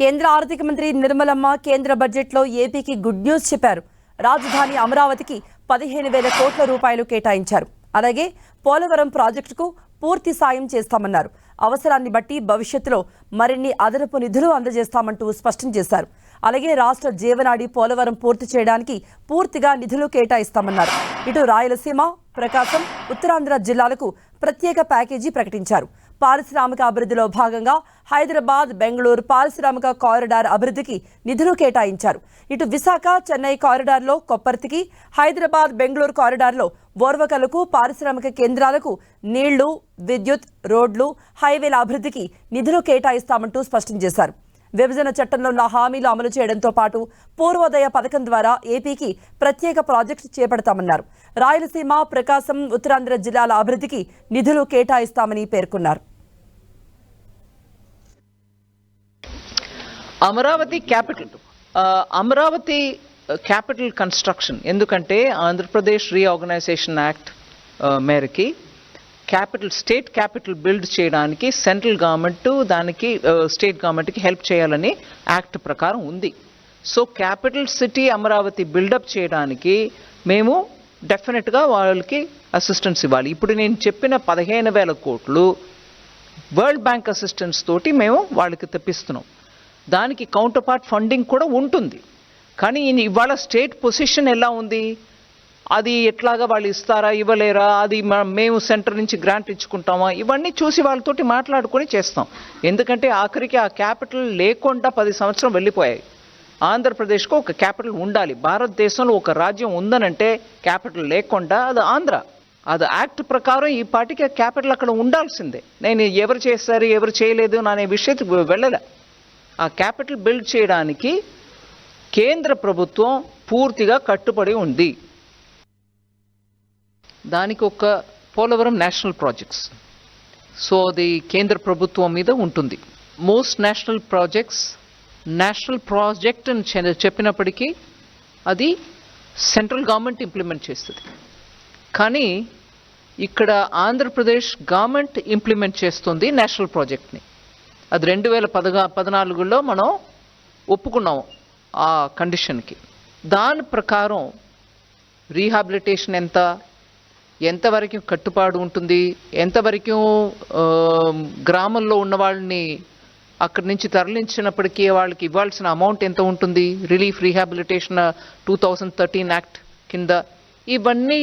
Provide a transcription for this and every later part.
కేంద్ర ఆర్థిక మంత్రి నిర్మలమ్మ కేంద్ర బడ్జెట్లో ఏపీకి గుడ్ న్యూస్ చెప్పారు. రాజధాని అమరావతికి పదిహేను వేల కోట్ల రూపాయలు కేటాయించారు. అలాగే పోలవరం ప్రాజెక్టుకు పూర్తి సాయం చేస్తామన్నారు. అవసరాన్ని బట్టి భవిష్యత్తులో మరిన్ని అదనపు నిధులు అందజేస్తామంటూ స్పష్టం చేశారు. అలాగే రాష్ట్ర జీవనాడి పోలవరం పూర్తి చేయడానికి పూర్తిగా నిధులు కేటాయిస్తామన్నారు. ఇటు రాయలసీమ ప్రకాశం ఉత్తరాంధ్ర జిల్లాలకు ప్రత్యేక ప్యాకేజీ ప్రకటించారు. పారిశ్రామిక అభివృద్ధిలో భాగంగా హైదరాబాద్ బెంగళూరు పారిశ్రామిక కారిడార్ అభివృద్ధికి నిధులు కేటాయించారు. ఇటు విశాఖ చెన్నై కారిడార్లో కొప్పర్తికి హైదరాబాద్ బెంగళూరు కారిడార్లో ఓర్వకలకు పారిశ్రామిక కేంద్రాలకు నీళ్ళు విద్యుత్ రోడ్లు హైవేల అభివృద్ధికి నిధులు కేటాయిస్తామంటూ స్పష్టం చేశారు. విభజన చట్టంలో ఉన్న హామీలు అమలు చేయడంతో పాటు పూర్వోదయ పథకం ద్వారా ఏపీకి ప్రత్యేక ప్రాజెక్టు చేపడతామన్నారు. రాయలసీమ ప్రకాశం ఉత్తరాంధ్ర జిల్లాల అభివృద్ధికి నిధులు కేటాయిస్తామని పేర్కొన్నారు. Amaravati capital Amaravati capital construction ఎందుకంటే ఆంధ్రప్రదేశ్ రీఆర్గనైజేషన్ యాక్ట్ మేరకి క్యాపిటల్ స్టేట్ క్యాపిటల్ బిల్డ్ చేయడానికి సెంట్రల్ గవర్నమెంట్ దానికి స్టేట్ గవర్నమెంట్కి హెల్ప్ చేయాలని యాక్ట్ ప్రకారం ఉంది. So capital city Amaravati build up చేయడానికి మేము డెఫినెట్గా వాళ్ళకి అసిస్టెన్స్ ఇవ్వాలి. ఇప్పుడు నేను చెప్పిన పదిహేను వేల కోట్లు వరల్డ్ బ్యాంక్ అసిస్టెన్స్ తోటి మేము వాళ్ళకి తెప్పిస్తున్నాం. దానికి కౌంటర్ పార్ట్ ఫండింగ్ కూడా ఉంటుంది. కానీ ఇవాళ స్టేట్ పొజిషన్ ఎలా ఉంది? అది ఎట్లాగా వాళ్ళు ఇస్తారా ఇవ్వలేరా? అది మేము సెంటర్ నుంచి గ్రాంట్ ఇచ్చుకుంటామా? ఇవన్నీ చూసి వాళ్ళతోటి మాట్లాడుకొని చేస్తాం. ఎందుకంటే ఆఖరికి ఆ క్యాపిటల్ లేకుండా పది సంవత్సరం వెళ్ళిపోయాయి. ఆంధ్రప్రదేశ్కు ఒక క్యాపిటల్ ఉండాలి. భారతదేశంలో ఒక రాజ్యం ఉందనంటే క్యాపిటల్ లేకుండా అది ఆంధ్ర. అది యాక్ట్ ప్రకారం ఈ పాటికి క్యాపిటల్ అక్కడ ఉండాల్సిందే. నేను ఎవరు చేస్తారు ఎవరు చేయలేదు అనే విషయం వెళ్ళలే. ఆ క్యాపిటల్ బిల్డ్ చేయడానికి కేంద్ర ప్రభుత్వం పూర్తిగా కట్టుబడి ఉంది. దానికి ఒక పోలవరం నేషనల్ ప్రాజెక్ట్స్. సో అది కేంద్ర ప్రభుత్వం మీద ఉంటుంది. Most national projects national project అని చె- చెప్పినప్పటికీ అది సెంట్రల్ గవర్నమెంట్ ఇంప్లిమెంట్ చేస్తుంది. కానీ ఇక్కడ ఆంధ్రప్రదేశ్ గవర్నమెంట్ ఇంప్లిమెంట్ చేస్తుంది నేషనల్ ప్రాజెక్ట్ని అది రెండు వేల పదగా పద్నాలుగులో మనం ఒప్పుకున్నాం ఆ కండిషన్కి. దాని ప్రకారం రీహాబిలిటేషన్ ఎంత? ఎంతవరకు కట్టుబాటు ఉంటుంది? ఎంతవరకు గ్రామంలో ఉన్న వాళ్ళని అక్కడి నుంచి తరలించినప్పటికీ వాళ్ళకి ఇవ్వాల్సిన అమౌంట్ ఎంత ఉంటుంది? Relief rehabilitation two thousand thirteen act కింద. ఇవన్నీ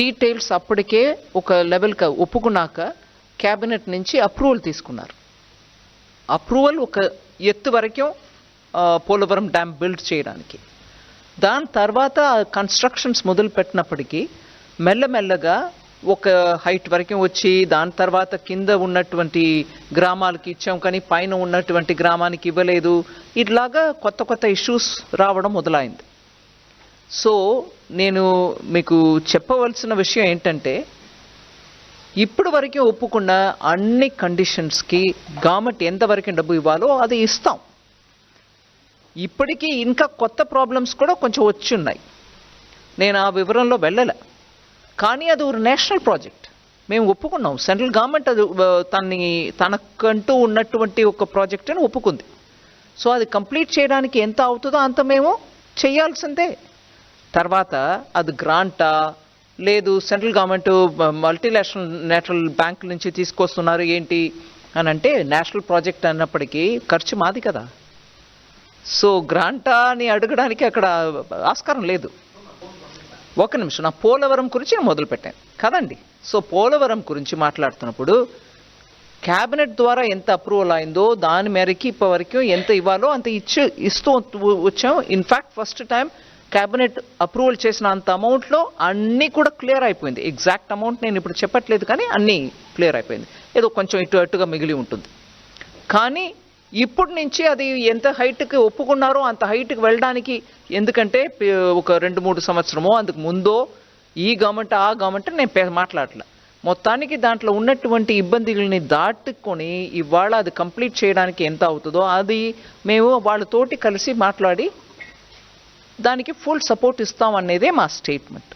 డీటెయిల్స్ అప్పటికే ఒక లెవెల్కి ఒప్పుకున్నాక క్యాబినెట్ నుంచి అప్రూవల్ తీసుకున్నారు. అప్రూవల్ ఒక ఎత్తు వరకు పోలవరం డ్యామ్ బిల్డ్ చేయడానికి. దాని తర్వాత కన్స్ట్రక్షన్స్ మొదలు పెట్టినప్పటికీ మెల్లమెల్లగా ఒక హైట్ వరకు వచ్చి దాని తర్వాత కింద ఉన్నటువంటి గ్రామాలకి ఇచ్చాం కానీ పైన ఉన్నటువంటి గ్రామానికి ఇవ్వలేదు. ఇట్లాగా కొత్త కొత్త ఇష్యూస్ రావడం మొదలైంది. సో నేను మీకు చెప్పవలసిన విషయం ఏంటంటే ఇప్పుడు వరకు ఒప్పుకున్న అన్ని కండిషన్స్కి గవర్నమెంట్ ఎంతవరకు డబ్బు ఇవ్వాలో అది ఇస్తాం. ఇప్పటికీ ఇంకా కొత్త ప్రాబ్లమ్స్ కూడా కొంచెం వచ్చి ఉన్నాయి నేను ఆ వివరంలో వెళ్ళలే. కానీ అది ఒక నేషనల్ ప్రాజెక్ట్ మేము ఒప్పుకున్నాం. సెంట్రల్ గవర్నమెంట్ అది తన్ని తనకంటూ ఉన్నటువంటి ఒక ప్రాజెక్ట్ అని ఒప్పుకుంది. సో అది కంప్లీట్ చేయడానికి ఎంత అవుతుందో అంత మేము చేయాల్సిందే. తర్వాత అది గ్రాంటా లేదు సెంట్రల్ గవర్నమెంట్ మల్టీనేషనల్ నేషనల్ బ్యాంకుల నుంచి తీసుకొస్తున్నారు ఏంటి అని అంటే నేషనల్ ప్రాజెక్ట్ అన్నప్పటికీ ఖర్చు మాది కదా. సో గ్రాంటా అని అడగడానికి అక్కడ ఆస్కారం లేదు. ఒక నిమిషం నా పోలవరం గురించి నేను మొదలుపెట్టాను. కదండి. సో పోలవరం గురించి మాట్లాడుతున్నప్పుడు క్యాబినెట్ ద్వారా ఎంత అప్రూవల్ అయిందో దాని మేరకి ఇప్పటివరకు ఎంత ఇవ్వాలో అంత ఇచ్చి ఇస్తూ వచ్చాం. In fact first time cabinet approval చేసిన అంత అమౌంట్లో అన్నీ కూడా క్లియర్ అయిపోయింది. ఎగ్జాక్ట్ అమౌంట్ నేను ఇప్పుడు చెప్పట్లేదు కానీ అన్నీ క్లియర్ అయిపోయింది. ఏదో కొంచెం ఇటు అటుగా మిగిలి ఉంటుంది. కానీ ఇప్పుడు నుంచి అది ఎంత హైట్కి ఒప్పుకున్నారో అంత హైట్కి వెళ్ళడానికి ఎందుకంటే ఒక రెండు మూడు సంవత్సరమో అందుకు ముందో ఈ గవర్నమెంట్ ఆ గవర్నమెంట్ నేను పే- మాట్లాడలే. మొత్తానికి దాంట్లో ఉన్నటువంటి ఇబ్బందుల్ని దాటుకొని ఇవాళ అది కంప్లీట్ చేయడానికి ఎంత అవుతుందో అది మేము వాళ్ళతోటి కలిసి మాట్లాడి దానికి ఫుల్ సపోర్ట్ ఇస్తాం అనేదే మా స్టేట్మెంట్